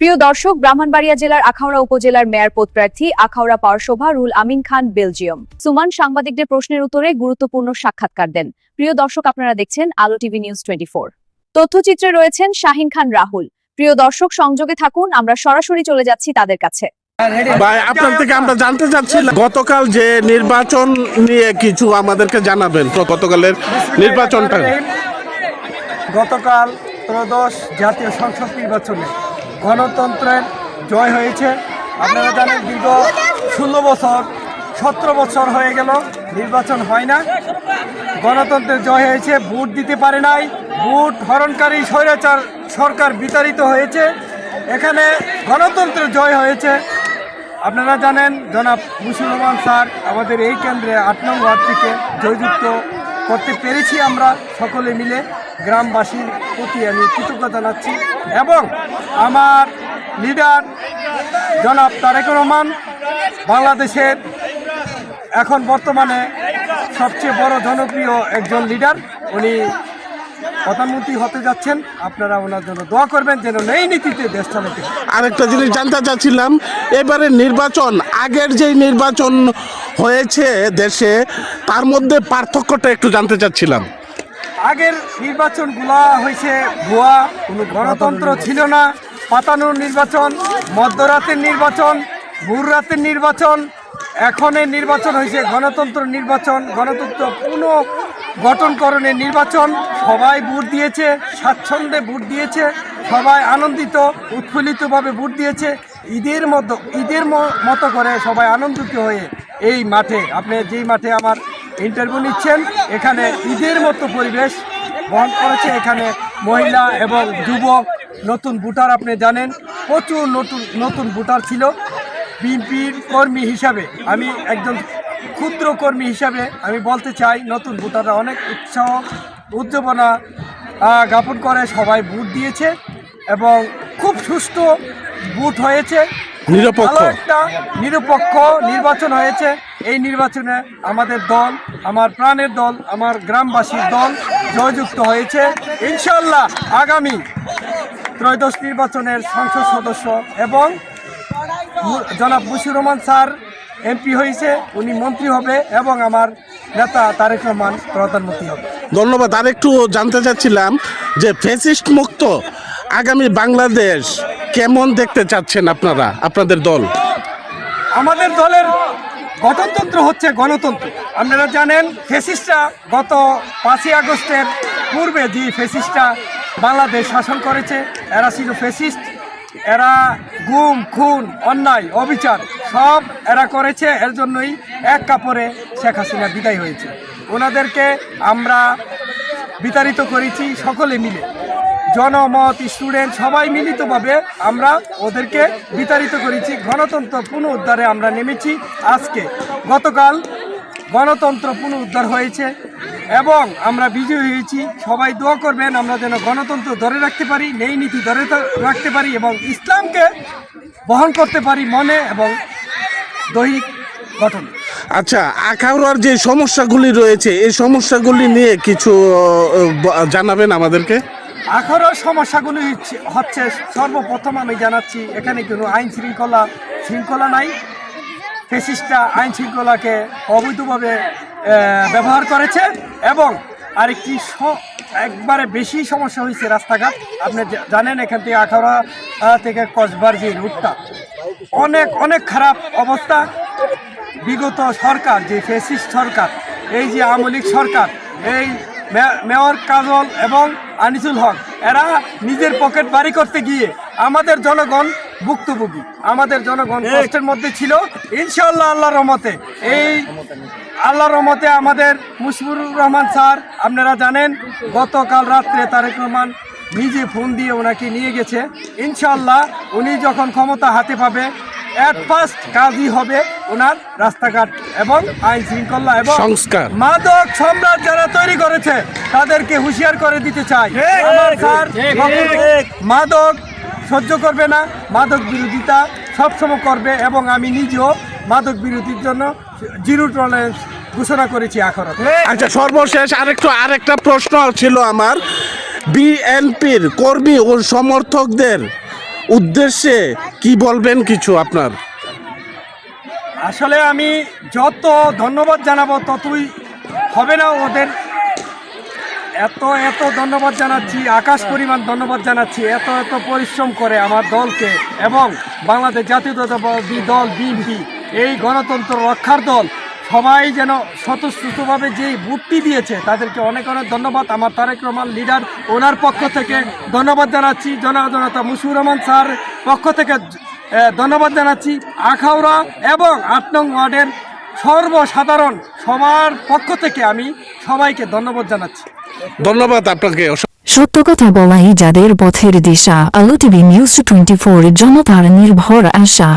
প্রিয় দর্শক ব্রাহ্মণবাড়িয়া জেলার আখাউড়া উপজেলার মেয়র পদপ্রার্থী আখাউড়া পাওয়ারসভা রুল আমিন খান বেলজিয়াম। সুমান সাংবাদিকদের প্রশ্নের উত্তরে গুরুত্বপূর্ণ সাক্ষাৎকার দেন। প্রিয় দর্শক আপনারা দেখছেন Alo TV news twenty four. তথ্যচিত্রে রয়েছেন শাহিন খান রাহুল। প্রিয় দর্শক সংযোগে থাকুন আমরা সরাসরি চলে যাচ্ছি তাদের কাছে। ভাই আপনার থেকে আমরা জানতে গতকাল যে নির্বাচন নিয়ে কিছু আমাদেরকে জানাবেন গতকালের নির্বাচনটা। গতকাল ত্রয়োদশ জাতীয় সংসদ নির্বাচনে গণতন্ত্রের জয় হয়েছে। আপনারা জানেন দীর্ঘ ষোলো বছর, সতেরো বছর হয়ে গেল, নির্বাচন হয় না। গণতন্ত্রের জয় হয়েছে, ভোট দিতে পারে নাই। ভোট হরণকারী স্বৈরাচার সরকার বিতাড়িত হয়েছে। এখানে গণতন্ত্রের জয় হয়েছে। আপনারা জানেন, জনাব মুসলমান স্যার আমাদের এই কেন্দ্রে আট নং ওয়ার্ড থেকে জয়যুক্ত করতে পেরেছি আমরা সকলে মিলে। গ্রামবাসীর প্রতি আমি কৃতজ্ঞতা জানাচ্ছি এবং আমার লিডার জনাব তারেক রহমান বাংলাদেশের এখন বর্তমানে সবচেয়ে বড় জনপ্রিয় একজন লিডার। উনি প্রধানমন্ত্রী হতে যাচ্ছেন। আপনারা ওনার জন্য দোয়া করবেন যেন এই নীতিতে দেশ চালাতে আরেকটা জিনিস জানতে চাচ্ছিলাম এবারে নির্বাচন আগের যেই নির্বাচন হয়েছে দেশে তার মধ্যে পার্থক্যটা একটু জানতে চাচ্ছিলাম। আগের নির্বাচনগুলা হয়েছে ভুয়া কোনো গণতন্ত্র ছিল না। পাতানোর নির্বাচন, মধ্যরাতের নির্বাচন ভোর রাতের নির্বাচন, এখনের নির্বাচন হয়েছে, গণতন্ত্র নির্বাচন, গণতন্ত্র পুনঃ গঠনকরণের নির্বাচন। সবাই ভোট দিয়েছে, স্বাচ্ছন্দ্যে ভোট দিয়েছে, সবাই আনন্দিত, উৎফুল্লিতভাবে ভোট দিয়েছে। ঈদের মতো ঈদের মতো করে সবাই আনন্দিত হয়ে এই মাঠে, আপনি যেই মাঠে আমার ইন্টারভিউ নিচ্ছেন, এখানে ঈদের মতো পরিবেশ বহন করেছে এখানে মহিলা এবং যুবক। নতুন ভোটার আপনি জানেন প্রচুর নতুন নতুন ভোটার ছিল। বিএনপির কর্মী হিসাবে আমি একজন ক্ষুদ্র কর্মী হিসাবে আমি বলতে চাই নতুন ভোটাররা অনেক উৎসাহ উদ্দীপনা জ্ঞাপন করে সবাই ভোট দিয়েছে এবং খুব সুষ্ঠু ভোট হয়েছে। নিরপেক্ষ। একটা নিরপেক্ষ নির্বাচন হয়েছে। এই নির্বাচনে আমাদের দল আমার প্রাণের দল আমার গ্রামবাসীর দল জয়যুক্ত হয়েছে। ইনশাল্লাহ আগামী ত্রয়োদশ নির্বাচনের সংসদ সদস্য এবং জনাব মুশির রহমান স্যার এমপি হয়েছে উনি মন্ত্রী হবে এবং আমার নেতা তারেক রহমান প্রধানমন্ত্রী হবে। ধন্যবাদ। আর একটু জানতে চাচ্ছিলাম যে ফেসিস্ট মুক্ত আগামী বাংলাদেশ কেমন দেখতে চাচ্ছেন আপনারা আপনাদের দল? আমাদের দলের গণতন্ত্র হচ্ছে গণতন্ত্র। আপনারা জানেন ফেসিস্টরা গত পাঁচই আগস্টের পূর্বে যে ফেসিস্টরা বাংলাদেশ শাসন করেছে, এরা ছিল ফেসিস্ট এরা গুম, খুন, অন্যায়, অবিচার, সব এরা করেছে, এর জন্যই এক কাপড়ে শেখ হাসিনা বিদায় হয়েছে। ওনাদেরকে আমরা বিতাড়িত করেছি সকলে মিলে। জনমত স্টুডেন্ট সবাই মিলিতভাবে আমরা ওদেরকে বিতাড়িত করেছি। গণতন্ত্র পুনরুদ্ধারে আমরা নেমেছি আজকে। গতকাল গণতন্ত্র পুনরুদ্ধার হয়েছে। এবং আমরা বিজয়ী হয়েছি। সবাই দোয়া করবেন আমরা যেন গণতন্ত্র ধরে রাখতে পারি নেই নীতি ধরে রাখতে পারি এবং ইসলামকে বহন করতে পারি মনে এবং দৈহিক গঠনে। আচ্ছা আখাউড়ার যে সমস্যাগুলি রয়েছে এই সমস্যাগুলি নিয়ে কিছু জানাবেন আমাদেরকে? আখারও সমস্যাগুলি হচ্ছে- সর্বপ্রথম আমি জানাচ্ছি এখানে কোনো আইন শৃঙ্খলা শৃঙ্খলা নাই। ফেসিস্টরা আইন শৃঙ্খলাকে অবৈধভাবে ব্যবহার করেছে। এবং আরেকটি একবারে বেশি সমস্যা হয়েছে রাস্তাঘাট। আপনি জানেন এখান থেকে আখাড়া থেকে কসবার যে রুটটা অনেক অনেক খারাপ অবস্থা। বিগত সরকার, যে ফেসিস্ট সরকার, এই যে আমলিক সরকার, এই মেয়র কাজল এবং আনিসুল হক, এরা নিজের পকেট বাড়ি করতে গিয়ে আমাদের জনগণ ভুক্তভোগী। আমাদের জনগণ কষ্টের মধ্যে ছিল। ইনশাল্লাহ আল্লাহ রহমতে। এই আল্লাহ রহমতে আমাদের মুশফিরুর রহমান স্যার আপনারা জানেন গতকাল রাত্রে তারেক রহমান নিজে ফোন দিয়ে ওনাকে নিয়ে গেছে। ইনশাল্লাহ উনি যখন ক্ষমতা হাতে পাবে অ্যাট ফার্স্ট কাজই হবে ওনার রাস্তাঘাট এবং আইন শৃঙ্খলা এবং সংস্কার। মাদক সম্রাট যারা তৈরি করেছে তাদেরকে হুঁশিয়ার করে দিতে চাই। আমার স্যার মাদক সহ্য করবে না মাদক বিরোধিতা সবসময় করবে এবং আমি নিজেও মাদক বিরোধীর জন্য জিরো টলারেন্স ঘোষণা করেছি এখন আচ্ছা সর্বশেষ আরেকটু আরেকটা প্রশ্ন ছিল আমার। বিএনপির কর্মী ও সমর্থকদের উদ্দেশ্যে কি বলবেন কিছু আপনার? আসলে আমি যত ধন্যবাদ জানাব ততই হবে না ওদের এত এত ধন্যবাদ জানাচ্ছি, আকাশ পরিমাণ ধন্যবাদ জানাচ্ছি, এত এত পরিশ্রম করে আমার দলকে এবং বাংলাদেশ জাতীয়তাবাদী দল, বিএনপি, এই গণতন্ত্র রক্ষার দল, সবাই যেন স্বতঃস্ফূর্তভাবে যেই ভোটটি দিয়েছে, তাদেরকে অনেক অনেক ধন্যবাদ। আমার তারেক রহমান লিডার ওনার পক্ষ থেকে ধন্যবাদ জানাচ্ছি। জনজনতা মুশিউর রহমান স্যার পক্ষ থেকে ধন্যবাদ জানাচ্ছি। আখাউড়া এবং আট নং ওয়ার্ডের সর্বসাধারণ সবার পক্ষ থেকে আমি সবাইকে ধন্যবাদ জানাচ্ছি। ধন্যবাদ আপনাকে। সত্য কথা বলাই যাদের পথের দিশা আলো টিভি নিউজ টোয়েন্টি ফোর জনতার নির্ভর আশা।